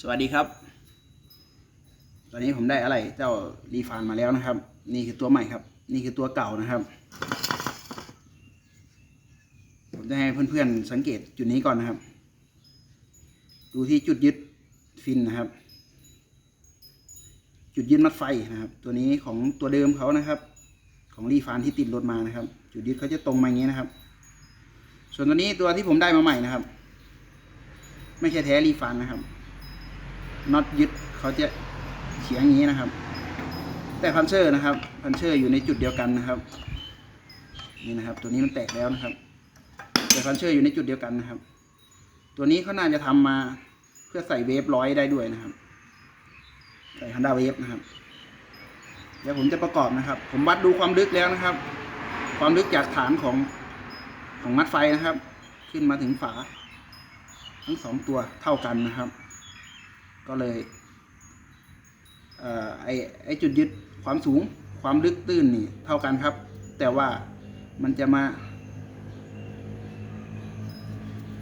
สวัสดีครับ ตอนนี้ผมได้อะไรเจ้ารีฟานมาแล้วนะครับ นี่คือตัวใหม่ครับ นี่คือตัวเก่านะครับ ผมจะให้เพื่อนๆสังเกตจุดนี้ก่อนนะครับ ดูที่จุดยึดฟินนะครับ จุดยึดมัดไฟนะครับ ตัวนี้ของตัวเดิมเขานะครับ ของรีฟานที่ติดรถมานะครับ จุดยึดเขาจะตรงมาอย่างนี้นะครับ ส่วนตัวนี้ตัวที่ผมได้มาใหม่นะครับ ไม่ใช่แท้รีฟานนะครับ น็อตยึดเขาจะเฉียงอย่างนี้นะครับ แต่พันเชอร์นะครับพันเชอร์อยู่ในจุดเดียวกันนะครับ นี่นะครับ ตัวนี้มันแตกแล้วนะครับ แต่พันเชอร์อยู่ในจุดเดียวกันนะครับ ตัวนี้เขาน่าจะทำมาเพื่อใส่เวฟร้อยได้ด้วยนะครับ ใส่ฮันด้าเวฟนะครับ เดี๋ยวผมจะประกอบนะครับ ผมวัดดูความลึกแล้วนะครับ ความลึกจากฐานของของมัดไฟนะครับ ขึ้นมาถึงฝา ทั้งสองตัวเท่ากันนะครับ ก็เลยเอ่อไอไอจุดยึดความสูงความลึกตื้นนี่เท่ากันครับ แต่ว่ามันจะมา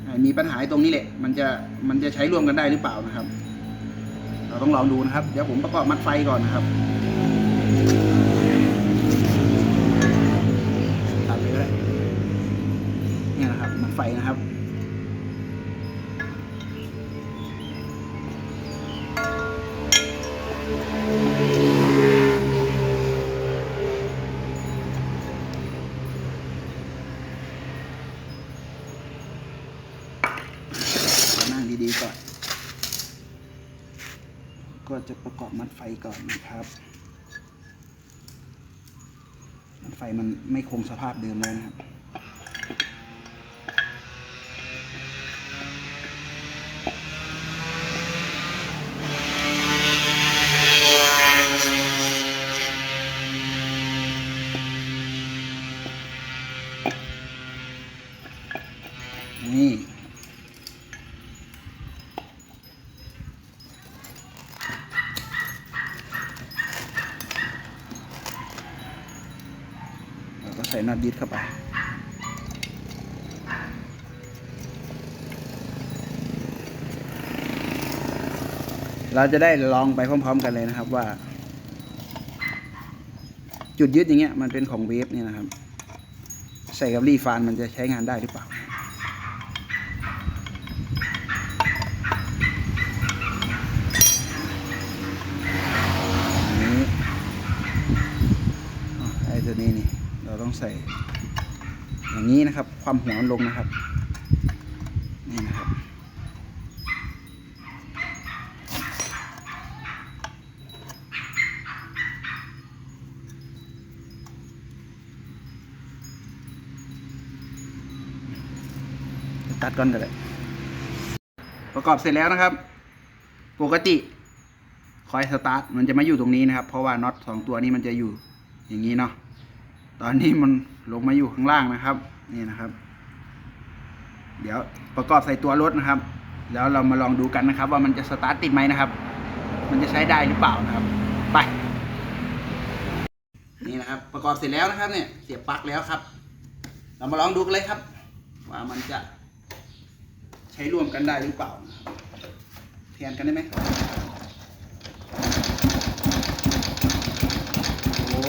อ่ามีปัญหาตรงนี้แหละ มันจะมันจะใช้ร่วมกันได้หรือเปล่านะครับ เราต้องลองดูนะครับ เดี๋ยวผมประกอบมัดไฟก่อนนะครับ นั่งดีๆก่อน ก็จะประกอบมัดไฟก่อนนะครับ มัดไฟมันไม่คงสภาพเดิมเลยนะครับนี่ เราก็ ใส่น็อตยึดเข้าไปเราจะได้ลองไปพร้อม ๆ กันเลยนะครับว่า จุดยึดอย่างเงี้ยมันเป็นของเวฟเนี่ยนะครับ ใส่กับรีฟานมันจะใช้งานได้หรือเปล่า อันนี้อะไอ้ตัวนี้นี่ เราต้องใส่ อย่างนี้นะครับ ความหัวมันลงนะครับนี่นะครับ ตัดก่อนก็ได้ประกอบเสร็จแล้วนะครับ ปกติคอยสตาร์ทมันจะมาอยู่ตรงนี้นะครับ เพราะว่าน็อตสองตัวนี้มันจะอยู่อย่างนี้เนาะ ตอนนี้มันลงมาอยู่ข้างล่างนะครับ นี่นะครับ เดี๋ยวประกอบใส่ตัวรถนะครับ แล้วเรามาลองดูกันนะครับ ว่ามันจะสตาร์ทติดไหมนะครับ มันจะใช้ได้หรือเปล่านะครับ ไป นี่นะครับ ประกอบเสร็จแล้วนะครับ เนี่ย เสียบปลั๊กแล้วครับ เรามาลองดูกันเลยครับ ว่ามันจะใช้ร่วมกันได้หรือเปล่าแทนกันได้ไหม โอ้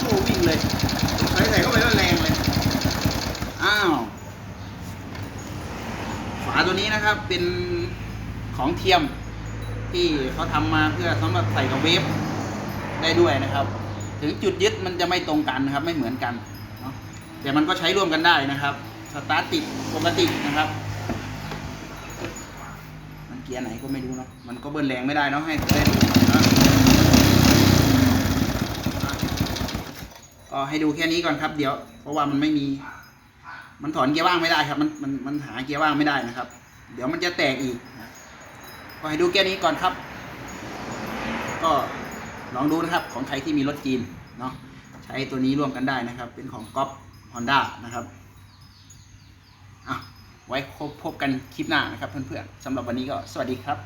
โหวิ่งเลย ใส่ใส่เข้าไปแล้วแรงเลย อ้าว ฝาตัว นี้นะครับเป็นของเทียมที่เขาทำมาเพื่อสำหรับใส่กับเวฟได้ด้วยนะครับ ถึงจุดยึดมันจะไม่ตรงกันนะครับ ไม่เหมือนกันเนาะแต่มันก็ใช้ร่วมกันได้นะครับสตาร์ทติดปกตินะครับ มันเกียร์ไหนก็ไม่รู้เนาะมันก็เบิ้ลแรงไม่ได้เนาะให้ได้ดูหน่อยเนก็ให้ดูแค่นี้ก่อนครับ เดี๋ยว เพราะว่ามันไม่มี มันถอนเกียร์ว่างไม่ได้ครับ มันมันมันหาเกียร์ว่างไม่ได้นะครับ เดี๋ยวมันจะแตกอีกนะก็ให้ดูแค่นี้ก่อนครับ ก็ลองดูนะครับของใครที่มีรถจีนเนาะใช้ตัวนี้ร่วมกันได้นะครับ เป็นของก๊อปฮอนด้านะครับอะไว้พบกันคลิปหน้านะครับเพื่อนๆสำหรับวันนี้ก็สวัสดีครับ